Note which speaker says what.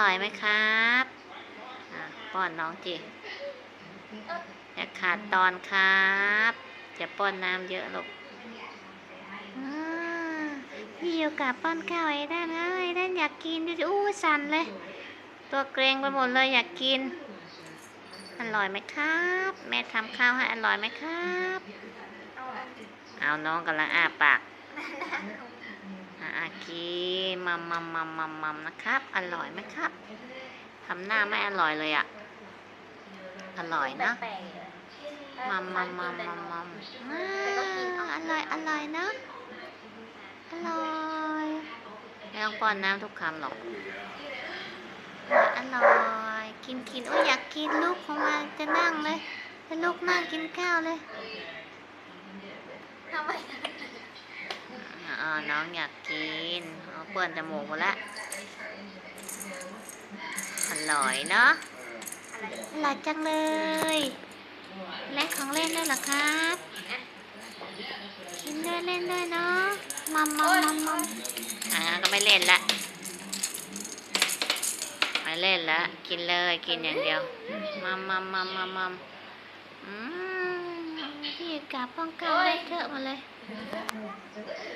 Speaker 1: ร่อยไหมครับอะป้อนน้องจิอย่าขาดตอนครับอย่าป้อนน้ำเยอะลูกอ่าพี่อยู่กับป้อนข้าวไอ้ด้านเอ้ด้านอยากกินดูสิอู้สั่นเลย ตัวเกรงไปหมดเลยอยากกิน อร่อยไหมครับ แม่ทำข้าวให้อร่อยไหมครับ เอาน้องกำลังอ้าปากอากิน มัมมัมมัมมัมมัมนะครับ อร่อยไหมครับทำหน้าไม่อร่อยเลยอะอร่อยนะมัมมัมมัมมัมมัมอ่าอร่อยอร่อยนะอร่อยไม่ต้องป้อนน้ำทุกคำหรอกอร่อยกินกินโอ้ยอยากกินลูกของมาจะนั่งเลยให้ลูกนั่งกินข้าวเลย
Speaker 2: ทำไม
Speaker 1: อ๋อ น้องอยากกินเอาเปิดจมูกหมดละอร่อยเนาะ
Speaker 2: อะไร
Speaker 1: อร่อยจังเลยเล่นของเล่นด้วยเหรอครับกินด้วยเล่นด้วยเนาะมัมมัมมัมมัมอ่าก็ไม่เล่นละไม่เล่นละกินเลยกินอย่างเดียวมัมมัมมัมมัมมัมอืมพี่กาป้องกันได้เถอะมาเลย